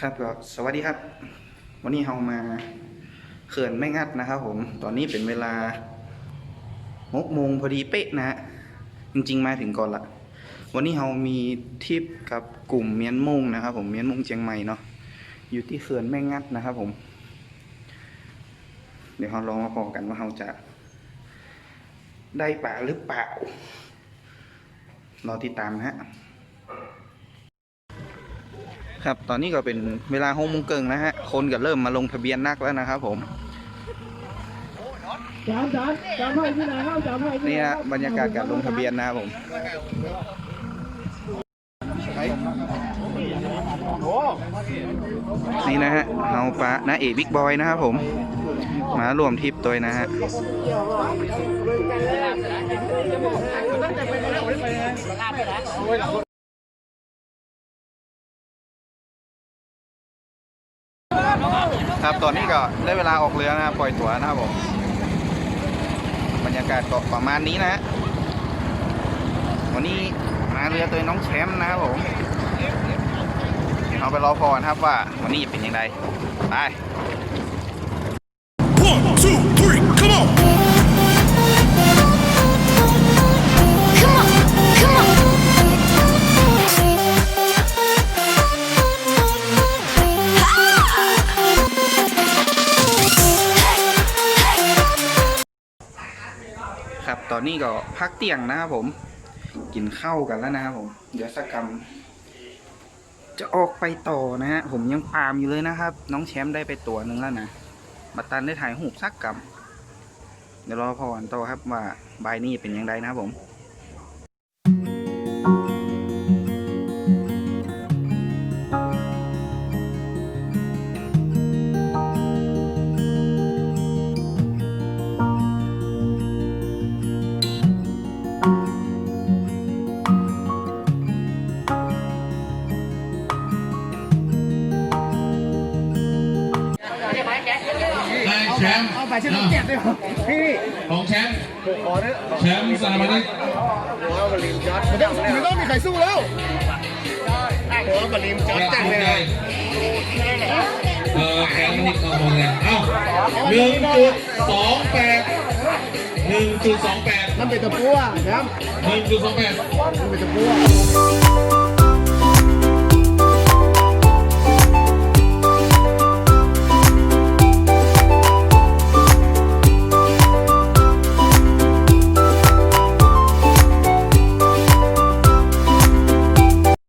ครับก็สวัสดีครับ วันนี้เรามาเขื่อนไม่งัดนะครับผมตอนนี้เป็นเวลาหกโมงพอดีเป๊ะนะฮะจริง ๆ มาถึงก่อนละวันนี้เรามีทริปกับกลุ่มเมียนมงนะครับ ผมเมียนมงเชียงใหม่เนาะอยู่ที่เขื่อนแม่งัดนะครับ ผม เดี๋ยวเราลองมาพอกันว่าเราจะ ได้ป่าหรือเปล่ารอติดตามนะฮะ ครับตอนนี้ก็เป็นเวลาหกโมงเกิงนะฮะคนก็เริ่มมาลงทะเบียนนักแล้วนะครับผมจามจามจามให้ที่ไหนครับจามให้ที่นี่ไหนฮะบรรยากาศการลงทะเบียนนะครับผมนี่นะฮะเฮาปะนะเอบิ๊กบอยนะครับผม มารวมทริปตัวนะฮะ ครับตอนนี้ก็ได้เวลาออกเรือนะครับปล่อยตัวนะครับผมบรรยากาศก็ประมาณนี้นะฮะวันนี้มาเรือตัวน้องแชมป์นะครับผมเดี๋ยวเราไปรอพอนะครับว่าวันนี้จะเป็นยังไงไป ครับ ตอนนี้ก็พักเตียงนะครับผม กินข้าวกันแล้วนะครับผม เดี๋ยวสักกรรมจะออกไปต่อนะฮะผมยังปามอยู่เลยนะครับ น้องแชมป์ได้ไปตัวหนึ่งแล้วนะมาตันได้ถ่ายหูสักกรรมเดี๋ยวรอพอวันต่อครับว่าบายนี่เป็นยังไงนะครับผม ชมป์เอาไปชื่อเจ็ดเลยพี่ ของแชมป์แชมป์สนามนิกไม่ต้องไม่ต้องมีใครสู้แล้วโอ้บอลลิมจอดจังเลยเออแชมป์นิกเอาหมดเลยเอ้าหนึ่งจุดสองแปดหนึ่งจุดสองแปดมันเป็นตะปัวครับหนึ่งจุดสองแปดมันเป็นตะปัว